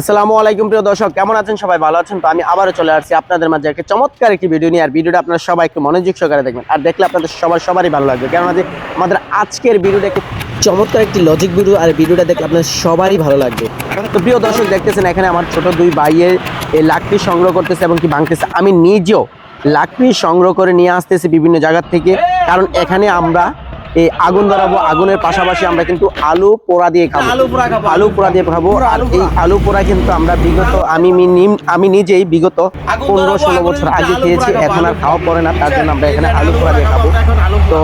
আসসালামু আলাইকুম প্রিয় দর্শক, কেমন আছেন সবাই? ভালো আছেন তো? আমি আবারও চলে আসছি আপনাদের মাঝে একটা চমৎকার একটি ভিডিও নিয়ে। আর ভিডিওটা আপনারা সবাই একটু মনোযোগ সহকারে দেখবেন। আর দেখলে আপনাদের সবার সবারই ভালো লাগবে। কেননা যে আমাদের আজকের ভিডিওটা একটু চমৎকার একটি লজিক ভিডিও আর ভিডিওটা দেখলে আপনাদের সবারই ভালো লাগবে। তো প্রিয় দর্শক, দেখতেছেন এখানে আমার ছোট দুই ভাইয়ের এই লাকড়ি সংগ্রহ করতেছে এবং কি ভাঙতেছে। আমি নিজেও লাকড়ি সংগ্রহ করে নিয়ে আসতেছি বিভিন্ন জায়গার থেকে। কারণ এখানে আমরা এই আগুন ধরাবো আগুনের পাশাপাশি আমরা কিন্তু আলু পোড়া দিয়ে খাব। আলু পোড়া খাব। আলু পোড়া দিয়ে খাব। আর এই আলু পোড়া কিন্তু আমরা বিগত আমি আমি নিজেই বিগত পনেরো ষোলো বছর আগে খেয়েছি এখন আর খাওয়া পড়ে না তার জন্য আমরা এখানে আলু পোড়া দিয়ে খাব। তো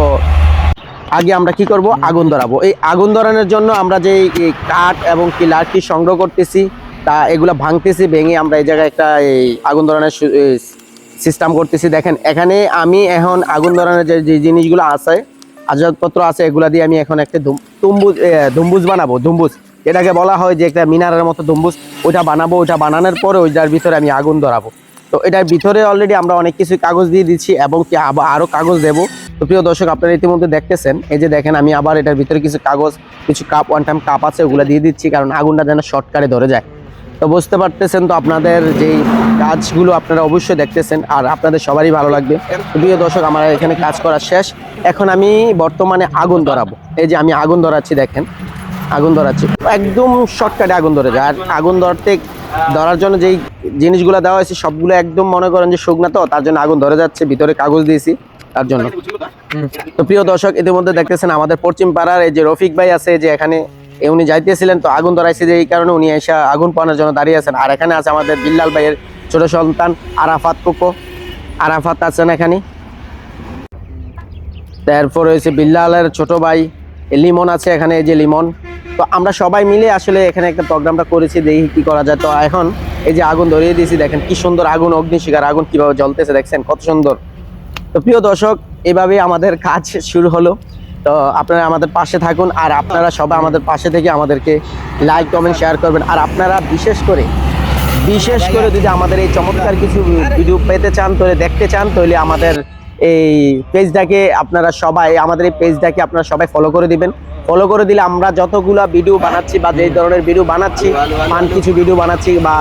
আগে আমরা কি করব? আগুন ধরাবো। এই আগুন ধরানোর জন্য আমরা যে কাঠ এবং কি লাঠি সংগ্রহ করতেছি তা এগুলা ভাঙতেছি ভেঙে আমরা এই জায়গায় একটা এই আগুন ধরানোর সিস্টেম করতেছি। দেখেন এখানে আমি এখন আগুন ধরানোর যে যে জিনিসগুলো আছে আসবাবপত্র আছে, এগুলা দিয়ে আমি এখন একটা তুম্বুজ ধুম্বুজ বানাবো, ধুম্বুজ। এটাকে বলা হয় যে একটা মিনারের মতো ধুম্বুজ। ওইটা বানাবো, ওইটা বানানোর পরে ওইটার ভিতরে আমি আগুন ধরাবো। তো এটার ভিতরে অলরেডি আমরা অনেক কিছু কাগজ দিয়ে দিচ্ছি এবং কি আরও কাগজ দেবো। তো প্রিয় দর্শক, আপনারা ইতিমধ্যে দেখতেছেন, এই যে দেখেন আমি আবার এটার ভিতরে কিছু কাগজ, কিছু কাপ ওয়ান টাইম কাপ আছে, ওগুলো দিয়ে দিচ্ছি, কারণ আগুনটা যেন শর্টকারে ধরে যায়। তো বুঝতে পারতেছেন তো আপনাদের যেই কাজগুলো আপনারা অবশ্যই দেখতেছেন আর আপনাদের সবারই ভালো লাগবে। প্রিয় দর্শক আমার এখানে কাজ করা শেষ। এখন আমি বর্তমানে আগুন ধরাবো। এই যে আমি আগুন ধরাচ্ছি দেখেন। আগুন ধরাচ্ছি। একদম শর্টকাটে আগুন ধরে যায়। আর আগুন ধরতে ধরার জন্য যেই জিনিসগুলো দেওয়া হয়েছে সবগুলো একদম মনে করেন যে শুকনা তো তার জন্য আগুন ধরে যাচ্ছে। ভিতরে কাগজ দিয়েছি তার জন্য। তো প্রিয় দর্শক ইতিমধ্যে দেখতেছেন আমাদের পশ্চিম পাড়ার এই যে রফিক ভাই আছে যে এখানে উনি যাইতেছিলেন তো আগুন ধরাইছে যে এই কারণে উনি এসে আগুন পাওয়ানোর জন্য দাঁড়িয়ে আছেন। আর এখানে আছে আমাদের বিল্লাল ভাইয়ের ছোট সন্তান আরাফাত কোকো। আরাফাত আছেন এখানে। তারপর হয়েছে বিল্লালের ছোট ভাই লিমন আছে এখানে, এই যে লিমন। তো আমরা সবাই মিলে আসলে এখানে একটা প্রোগ্রামটা করেছি, দেখি কি করা যায়। তো এখন এই যে আগুন ধরিয়ে দিয়েছি, দেখেন কি সুন্দর আগুন, অগ্নিশিখার আগুন কীভাবে জ্বলতেছে, দেখছেন কত সুন্দর। তো প্রিয় দর্শক, এভাবেই আমাদের কাজ শুরু হলো। তো আপনারা আমাদের পাশে থাকুন আর আপনারা সবাই আমাদের পাশে থেকে আমাদেরকে লাইক কমেন্ট শেয়ার করবেন। আর আপনারা বিশেষ করে বিশেষ করে যদি আমাদের এই চমৎকার কিছু ভিডিও পেতে চান, তাহলে দেখতে চান, তাহলে আমাদের এই পেজটাকে আপনারা সবাই, আমাদের এই পেজটাকে আপনারা সবাই ফলো করে দিবেন। ফলো করে দিলে আমরা যতগুলা ভিডিও বানাচ্ছি বা যেই ধরনের ভিডিও বানাচ্ছি, মান কিছু ভিডিও বানাচ্ছি বা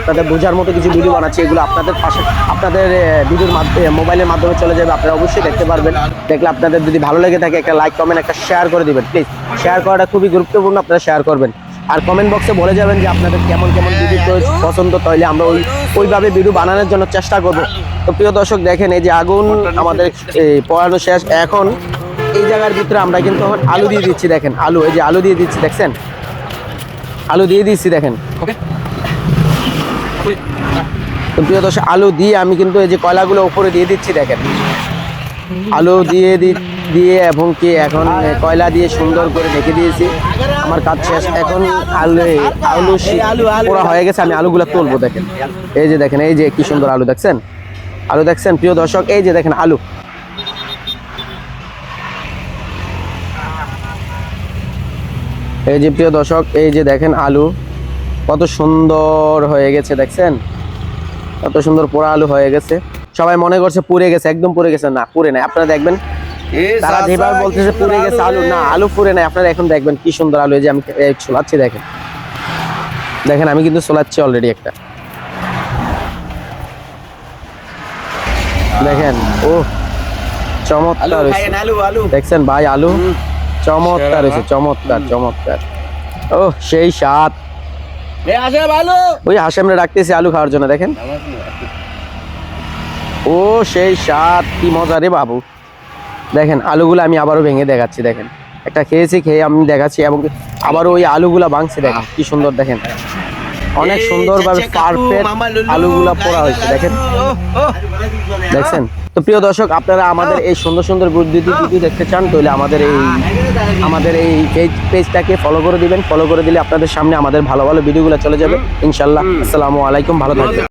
আপনাদের বোঝার মতো কিছু ভিডিও বানাচ্ছি, এগুলো আপনাদের পাশে, আপনাদের ভিডিওর মাধ্যমে মোবাইলের মাধ্যমে চলে যাবে। আপনারা অবশ্যই দেখতে পারবেন। দেখলে আপনাদের যদি ভালো লেগে থাকে, একটা লাইক কমেন্ট একটা শেয়ার করে দিবেন প্লিজ শেয়ার করাটা খুবই গুরুত্বপূর্ণ, আপনারা শেয়ার করবেন। আর কমেন্ট বক্সে বলে যাবেন যে আপনাদের কেমন কেমন ভিডিও পছন্দ তাহলে আমরা ওই, ওইভাবে ভিডিও বানানোর জন্য চেষ্টা করব। তো প্রিয় দর্শক দেখেন এই যে আগুন আমাদের এই, পড়ানো শেষ। এখন এই জায়গার ভিতরে আমরা কিন্তু এখন আলু দিয়ে দিচ্ছি দেখেন আলু এই যে আলু দিয়ে দিচ্ছি দেখছেন? আলু দিয়ে দিচ্ছি দেখেন। তো প্রিয় দর্শক আলু দিয়ে আমি কিন্তু এই যে কয়লাগুলো উপরে দিয়ে দিচ্ছি দেখেন। আলু দিয়ে দি- দিয়ে এবং কি এখন কয়লা দিয়ে সুন্দর করে রেখে দিয়েছি। আমার কাজ শেষ। এখন আলু আলু পোড়া হয়ে গেছে আমি আলুগুলো তুলবো দেখেন। এই যে দেখেন এই যে কি সুন্দর আলু দেখছেন? আলু দেখছেন? প্রিয় দর্শক এই যে দেখেন আলু। এই যে প্রিয় দর্শক এই যে দেখেন আলু। কত সুন্দর হয়ে গেছে দেখছেন? কত সুন্দর পোড়া আলু হয়ে গেছে। সবাই মনে করছে পুড়ে গেছে একদম পুড়ে গেছে। না পুড়ে নাই। আপনারা দেখবেন তারা যেভাবে বলতেছে পুড়ে গেছে আলু। না আলু পুড়ে নাই। আপনারা এখন দেখবেন কি সুন্দর আলু। এই যে আমি ছোলাচ্ছি দেখেন। দেখেন আমি কিন্তু ছোলাচ্ছি অলরেডি একটা। দেখেন ও চমৎকার দেখছেন ভাই আলু? চমৎকার হয়েছে চমৎকার চমৎকার। ও সেই স্বাদ। ভালো ওই হাসেমরে ডাকতেছি আলু খাওয়ার জন্য দেখেন। ও সেই স্বাদ কি মজা রে বাবু। দেখেন আলুগুলো আমি আবারও ভেঙে দেখাচ্ছি দেখেন। একটা খেয়েছি খেয়ে আমি দেখাচ্ছি এবং আবার ওই আলুগুলা ভাঙছি দেখেন কি সুন্দর দেখেন। অনেক সুন্দর সুন্দরভাবে পারফেক্ট আলুগুলা পোড়া হয়েছে দেখেন। দেখছেন? তো প্রিয় দর্শক আপনারা আমাদের এই সুন্দর সুন্দর বুদ্ধি যদি দেখতে চান তাহলে আমাদের এই আমাদের এই পেজ পেজটাকে ফলো করে দিবেন। ফলো করে দিলে আপনাদের সামনে আমাদের ভালো ভালো ভিডিওগুলো চলে যাবে। ইনশাল্লাহ আসসালামু আলাইকুম ভালো থাকবেন।